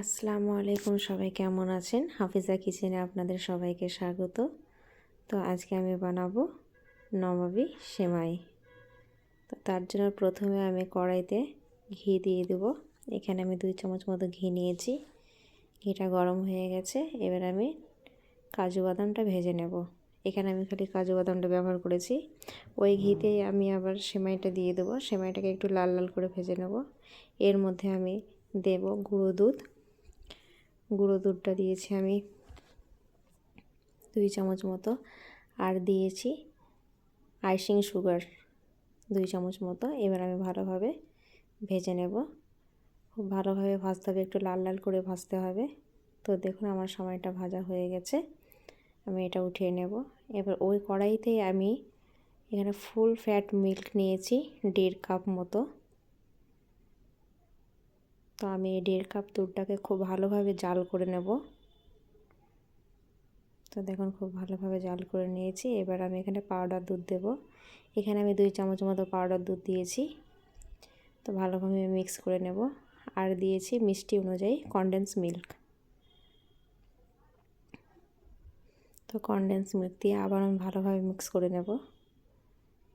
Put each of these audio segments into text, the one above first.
আসসালামু আলাইকুম, সবাই কেমন আছেন? হাফিজা কিচেনে আপনাদের সবাইকে স্বাগত। তো আজকে আমি বানাবো নবাবি সেমাই। তো তার জন্য প্রথমে আমি কড়াইতে ঘি দিয়ে দেব। এখানে আমি দুই চামচ মতো ঘি নিয়েছি। ঘিটা গরম হয়ে গেছে। এবার আমি কাজু বাদামটা ভেজে নেব। এখানে আমি খালি কাজু বাদামটা ব্যবহার করেছি। ওই ঘিতেই আমি আবার সেমাইটা দিয়ে দেবো। সেমাইটাকে একটু লাল লাল করে ভেজে নেব। এর মধ্যে আমি দেব গুঁড়ো দুধ। গুঁড়ো দুধটা দিয়েছি আমি দুই চামচ মতো। আর দিয়েছি আইসিং সুগার দুই চামচ মতো। এবার আমি ভালোভাবে ভেজে নেব। খুব ভালোভাবে ভাজতে হবে, একটু লাল লাল করে ভাজতে হবে। তো দেখুন আমার সময়টা ভাজা হয়ে গেছে। আমি এটা উঠিয়ে নেব। এবার ওই কড়াইতেই আমি এখানে ফুল ফ্যাট মিল্ক নিয়েছি, দেড় কাপ মতো। তো আমি এই দেড় কাপ দুধটাকে খুব ভালোভাবে জাল করে নেব। তো দেখুন, খুব ভালোভাবে জাল করে নিয়েছি। এবার আমি এখানে পাউডার দুধ দেব। এখানে আমি দুই চামচ মতো পাউডার দুধ দিয়েছি। তো ভালোভাবে মিক্স করে নেব। আর দিয়েছি মিষ্টি অনুযায়ী কনডেন্স মিল্ক তো কনডেন্স মিল্ক দিয়ে আবার আমি ভালোভাবে মিক্স করে নেব।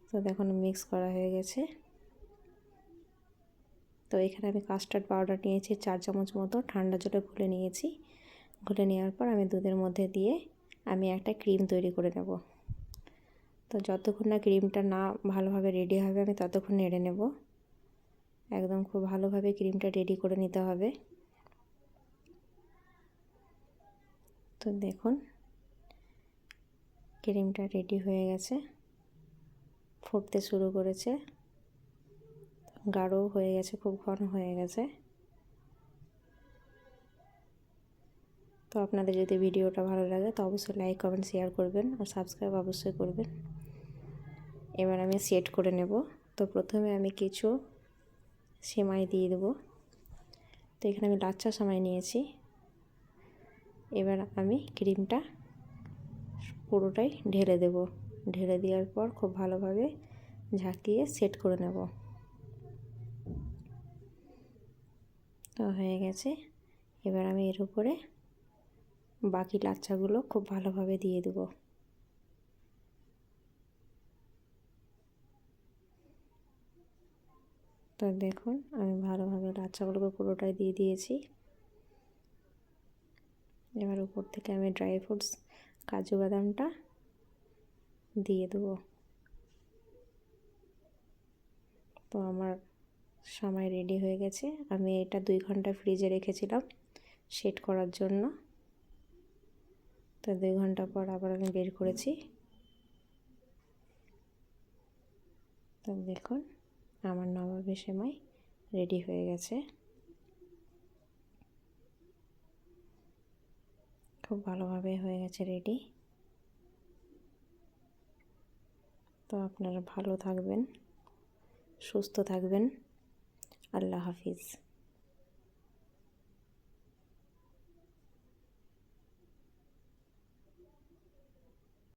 তো দেখুন মিক্স করা হয়ে গেছে। তো এখানে আমি কাস্টার্ড পাউডার নিয়েছি, চার চামচ মতো ঠান্ডা জলে ঘুলে নিয়েছি। ঘুলে নেওয়ার পর আমি দুধের মধ্যে দিয়ে আমি একটা ক্রিম তৈরি করে নেব। তো যতক্ষণ না ক্রিমটা না ভালোভাবে রেডি হবে, আমি ততক্ষণ নেড়ে নেব। একদম খুব ভালোভাবে ক্রিমটা রেডি করে নিতে হবে। তো দেখুন ক্রিমটা রেডি হয়ে গেছে, ফুটতে শুরু করেছে। গাঢ় হয়ে গেছে, খুব ঘন হয়ে গেছে। তো আপনাদের যদি ভিডিওটা ভালো লাগে, তো অবশ্যই লাইক, কমেন্ট, শেয়ার করবেন আর সাবস্ক্রাইব অবশ্যই করবেন। এবার আমি সেট করে নেব। তো প্রথমে আমি কিছু সেমাই দিয়ে দেবো। তো এখানে আমি লাচ্চা সেমাই নিয়েছি। এবার আমি ক্রিমটা পুরোটাই ঢেলে দেব। ঢেলে দেওয়ার পর খুব ভালোভাবে ঝাঁকিয়ে সেট করে নেব। হয়ে গেছে। এবার আমি এর উপরে বাকি লাচ্চাগুলো খুব ভালোভাবে দিয়ে দেব। তো দেখুন, আমি ভালোভাবে লাচ্চাগুলোকে পুরোটাই দিয়ে দিয়েছি। এবার উপর থেকে আমি ড্রাই ফ্রুটস, কাজু বাদামটা দিয়ে দেবো। তো আমার সময় রেডি হয়ে গেছে। আমি এটা দুই ঘণ্টা ফ্রিজে রেখেছিলাম সেট করার জন্য। তো দুই ঘণ্টা পর আবার আমি বের করেছি। তো দেখুন, আমার নবাবের সেমাই রেডি হয়ে গেছে। খুব ভালোভাবে হয়ে গেছে রেডি তো আপনারা ভালো থাকবেন, সুস্থ থাকবেন। আল্লাহ হাফিজ।